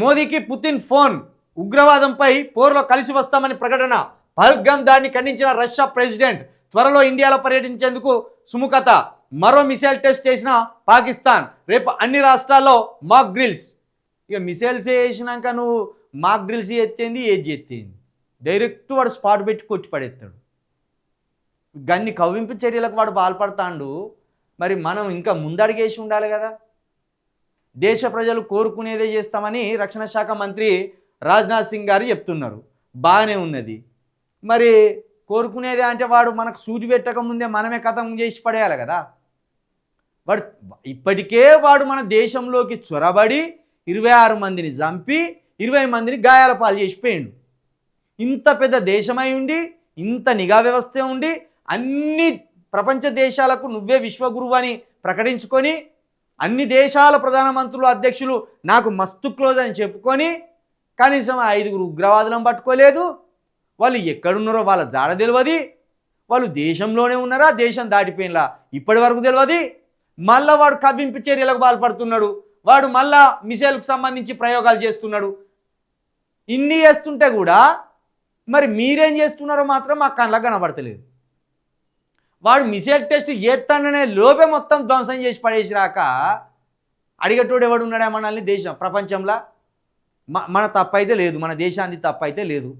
మోదీకి Putin phone. ఉగ్రవాదంపై పోరులో కలిసి వస్తామని ప్రకటన. పహల్గామ్ దాన్ని ఖండించిన రష్యా ప్రెసిడెంట్. త్వరలో ఇండియాలో పర్యటించేందుకు సుముఖత. మరో మిసైల్ టెస్ట్ చేసిన పాకిస్తాన్. రేపు అన్ని రాష్ట్రాల్లో మాక్ డ్రిల్స్. ఇక మిసైల్స్ వేసినాక నువ్వు మాక్ డ్రిల్స్ ఎత్తేంది ఏది ఎత్తేంది డైరెక్ట్ వాడు స్పాట్ పెట్టి కొట్టి పడేస్తాడు గన్ని కవ్వింపు చర్యలకు వాడు పాల్పడతాండు. మరి మనం ఇంకా ముందడిగేసి ఉండాలి కదా. దేశ ప్రజలు కోరుకునేదే చేస్తామని రక్షణ శాఖ మంత్రి రాజ్నాథ్ సింగ్ గారు చెప్తున్నారు. బాగానే ఉన్నది. మరి కోరుకునేదే అంటే వాడు మనకు సూచి పెట్టక ముందే మనమే కథం చేసి పడేయాలి కదా. వాడు ఇప్పటికే వాడు మన దేశంలోకి చొరబడి ఇరవై ఆరు మందిని చంపి ఇరవై మందిని గాయాల పాలు చేసిపోయిండు ఇంత పెద్ద దేశమై ఉండి ఇంత నిఘా వ్యవస్థ ఉండి అన్ని ప్రపంచ దేశాలకు నువ్వే విశ్వగురువు అని ప్రకటించుకొని అన్ని దేశాల ప్రధానమంత్రులు అధ్యక్షులు నాకు మస్తు క్లోజ్ అని చెప్పుకొని కనీసం ఐదుగురు ఉగ్రవాదులను పట్టుకోలేదు. వాళ్ళు ఎక్కడున్నారో వాళ్ళ జాడ తెలియదు వాళ్ళు దేశంలోనే ఉన్నారా దేశం దాటిపోయినలా ఇప్పటి వరకు తెలియదు మళ్ళా వాడు కవ్వింపు చర్యలకు పాల్పడుతున్నాడు. వాడు మళ్ళా మిసైల్కు సంబంధించి ప్రయోగాలు చేస్తున్నాడు. ఇన్ని చేస్తుంటే కూడా మరి మీరేం చేస్తున్నారో మాత్రం మా కళ్ళకు కనబడతలేదు. వాడు మిసైల్ టెస్ట్ చేస్తాననే లోపే మొత్తం ధ్వంసం చేసి పడేసిరాక అడిగేటోడు ఎవడు ఉన్నాడా మనల్ని దేశం ప్రపంచంలో? మన తప్పైతే లేదు మన దేశానికి తప్పైతే లేదు.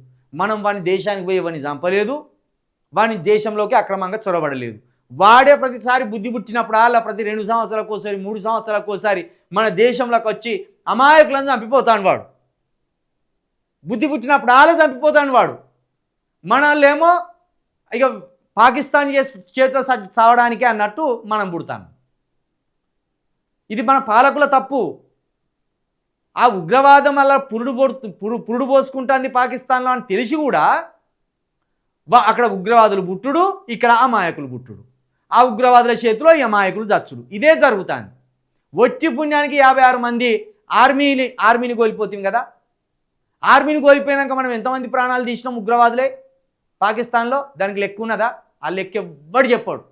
మనం వాని దేశానికి పోయి వాడిని చంపలేదు వాని దేశంలోకి అక్రమంగా చొరబడలేదు. వాడే ప్రతిసారి బుద్ధి పుట్టినప్పుడు అలా ప్రతి రెండు సంవత్సరాలకు ఒకసారి మూడు సంవత్సరాలకు ఒకసారి మన దేశంలోకి వచ్చి అమాయకులను చంపిపోతాడు వాడు. బుద్ధి పుట్టినప్పుడు ఆలే చంపిపోతాడు వాడు. మనల్లేమో ఇక పాకిస్తాన్ చేతిలో చావడానికే అన్నట్టు మనం పుడతాం. ఇది మన పాలకుల తప్పు. ఆ ఉగ్రవాదం అలా పురుడు పొడుతు పురు పురుడు పోసుకుంటుంది పాకిస్తాన్లో అని తెలిసి కూడా వా అక్కడ ఉగ్రవాదులు పుట్టుడు ఇక్కడ అమాయకులు పుట్టుడు. ఆ ఉగ్రవాదుల చేతిలో ఈ అమాయకులు చచ్చుడు. ఇదే జరుగుతుంది. వచ్చి పుణ్యానికి యాభై ఆరు మంది ఆర్మీని ఆర్మీని కోల్పోతుంది కదా. ఆర్మీని కోల్పోయినాక మనం ఎంతమంది ప్రాణాలు తీసినాం ఉగ్రవాదులే? పాకిస్తాన్లో? దానికి లెక్క ఉన్నదా? ఆ లెక్క ఎవ్వడు చెప్పాడు.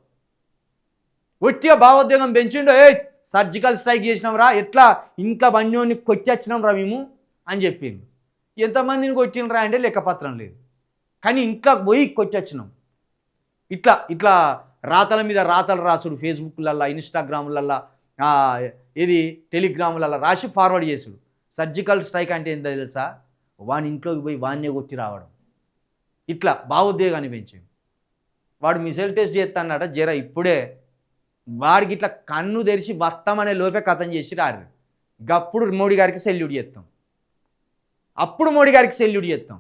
ఒట్టిగా భావోద్వేగం పెంచిండో ఏ సర్జికల్ స్ట్రైక్ చేసినాం రా ఎట్లా ఇంట్లో బన్యోని కొట్టొచ్చినాం రా మేము అని చెప్పిండు. ఎంతమందిని కొట్టినరా అంటే లెక్కపత్రం లేదు. కానీ ఇంట్లో పోయి కొట్టొచ్చినాం. ఇట్లా ఇట్లా రాతల మీద రాతలు రాసుడు ఫేస్బుక్లల్లా ఇన్స్టాగ్రామ్లల్లా ఇది టెలిగ్రాములల్లా రాసి ఫార్వర్డ్ చేసుడు. సర్జికల్ స్ట్రైక్ అంటే ఏందో తెలుసా? వాని ఇంట్లోకి పోయి వాన్నే కొట్టి రావడం. ఇట్లా భావోద్వేగాన్ని పెంచింది వాడు మిసైల్ టెస్ట్ చేస్తానట జర ఇప్పుడే వాడికి ఇట్లా కన్ను తెరిచి వస్తామనే లోపే కథం చేసి రారు గప్పుడు మోడీ గారికి సెల్యూట్ చేస్తాం అప్పుడు మోడీ గారికి సెల్యూట్ చేస్తాం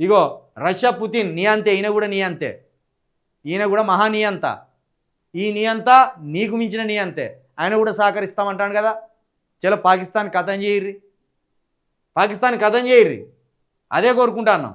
ఇగో రష్యా పుతిన్ నీ అంతే ఈయన కూడా నీ అంతే ఈయన కూడా మహా నీ అంత ఈ నీ అంతా నీకు మించిన నీ అంతే ఆయన కూడా సహకరిస్తామంటాడు కదా. చలో పాకిస్తాన్ కథం చేయర్రి. పాకిస్తాన్ కథం చేయర్రి. అదే కోరుకుంటున్నాం